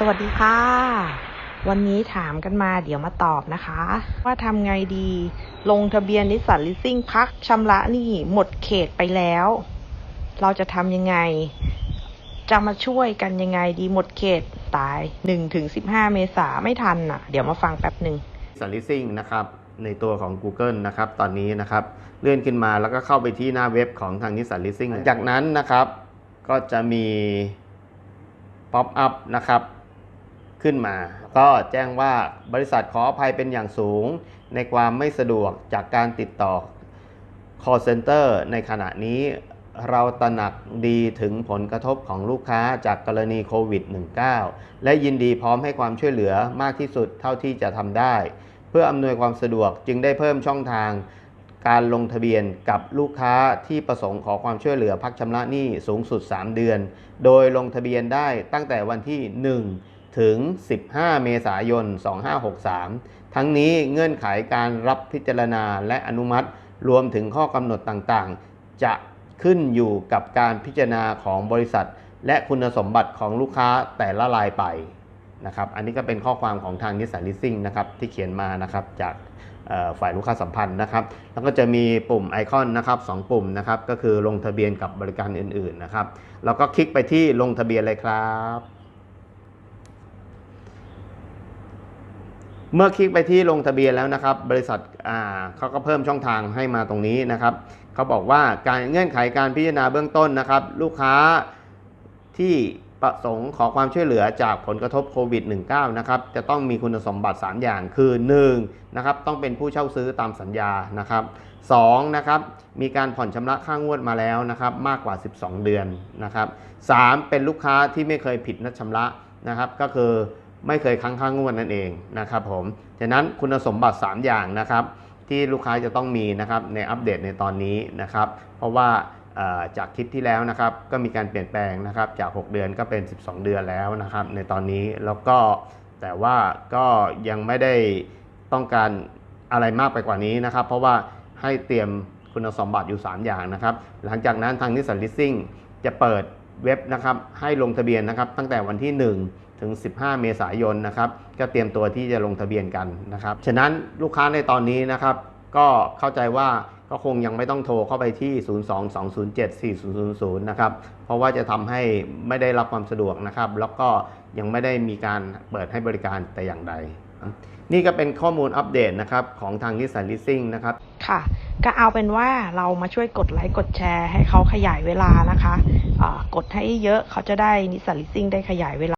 สวัสดีค่ะ วันนี้ถามกันมาเดี๋ยวมาตอบนะคะ ว่าทำไงดี ลงทะเบียนนิสสันลิสซิ่งพักชำระนี้หมดเขตไปแล้ว เราจะทำยังไง จะมาช่วยกันยังไงดีหมดเขตตาย1ถึง15 เมษาไม่ทันอะ เดี๋ยวมาฟังแป๊บหนึ่งสันลิซิ่งนะครับ ในตัวของ Google นะครับ ตอนนี้นะครับ เลื่อนขึ้นมาแล้วก็เข้าไปที่หน้าเว็บของทางนิสสันลิซิ่งจากนั้นนะครับ ก็จะมีป๊อปอัพนะครับ ขึ้นมา ก็แจ้งว่าบริษัทขออภัยเป็นอย่างสูง ในความไม่สะดวกจากการติดต่อ call center ในขณะนี้เราตระหนักดีถึงผลกระทบของลูกค้าจากกรณีโควิด -19 และยินดีพร้อมให้ความช่วยเหลือมากที่สุดเท่าที่จะทำได้ เพื่ออำนวยความสะดวกจึงได้เพิ่มช่องทาง การลงทะเบียนกับลูกค้าที่ประสงค์ขอความช่วยเหลือพักชำระหนี้สูงสุด 3 เดือน โดยลงทะเบียนได้ตั้งแต่วันที่ 1 ถึง 15 เมษายน 2563 ทั้งนี้เงื่อนไขการรับพิจารณาและอนุมัติ รวมถึงข้อกำหนดต่างๆ จะขึ้นอยู่กับการพิจารณาของบริษัท และคุณสมบัติของลูกค้าแต่ละรายไปนะครับอันนี้ก็เป็นข้อความของทางนิสสันลิสซิ่งนะครับที่เขียนมานะครับจากฝ่ายลูกค้าสัมพันธ์นะครับ แล้วก็จะมีปุ่มไอคอนนะครับสองปุ่มนะครับ ก็คือลงทะเบียนกับบริการอื่นๆนะครับเราก็คลิกไปที่ลงทะเบียนเลยครับ เมื่อคลิกไปที่ลงทะเบียนแล้วนะครับ บริษัทเขาก็เพิ่มช่องทางให้มาตรงนี้นะครับเขาบอกว่าการเงื่อนไขการพิจารณาเบื้องต้นนะครับ ลูกค้าที่ประสงค์ขอความช่วยเหลือจากผลกระทบโควิด -19 นะครับจะต้องมีคุณสมบัติ 3 อย่างคือ1นะครับต้องเป็นผู้เช่าซื้อตามสัญญานะครับ2นะครับมีการผ่อนชำระค่างวดมาแล้วนะครับมากกว่า 12 เดือนนะครับ3เป็นลูกค้าที่ไม่เคยผิดนัดชำระนะครับก็คือ ไม่เคยค้างค่างวดนั่นเองนะครับผมฉะนั้นคุณสมบัติ 3 อย่างนะครับ ที่ลูกค้าจะต้องมีนะครับในอัปเดตในตอนนี้นะครับ เพราะว่าจากคลิปที่แล้วนะครับ ก็มีการเปลี่ยนแปลงนะครับ จาก 6 เดือนก็เป็น 12 เดือนแล้วนะครับ ในตอนนี้แล้วก็แต่ว่าก็ยังไม่ได้ต้องการอะไรมากไปกว่านี้นะครับ เพราะว่าให้เตรียมคุณสมบัติอยู่ 3 อย่างนะครับ หลังจากนั้นทางนิสสันลิสซิ่งจะเปิดเว็บนะครับให้ลงทะเบียนนะครับ ตั้งแต่วันที่ 1 ถึง 15 เมษายนนะครับก็เตรียมตัวที่จะลงทะเบียนกันนะครับฉะนั้นลูกค้าในตอนนี้นะครับก็เข้าใจว่าก็คงยังไม่ต้องโทรเข้าไปที่ 022074000 นะครับ เพราะว่าจะทำให้ไม่ได้รับความสะดวกนะครับ แล้วก็ยังไม่ได้มีการเปิดให้บริการแต่อย่างใด นี่ก็เป็นข้อมูลอัปเดตนะครับ ของทางนิสสันลิสซิ่งนะครับ ค่ะ ก็เอาเป็นว่าเรามาช่วยกดไลค์กดแชร์ให้เขาขยายเวลานะคะะกดให้เยอะเขาจะได้นิสสันลิสซิ่งได้ขยายเวลา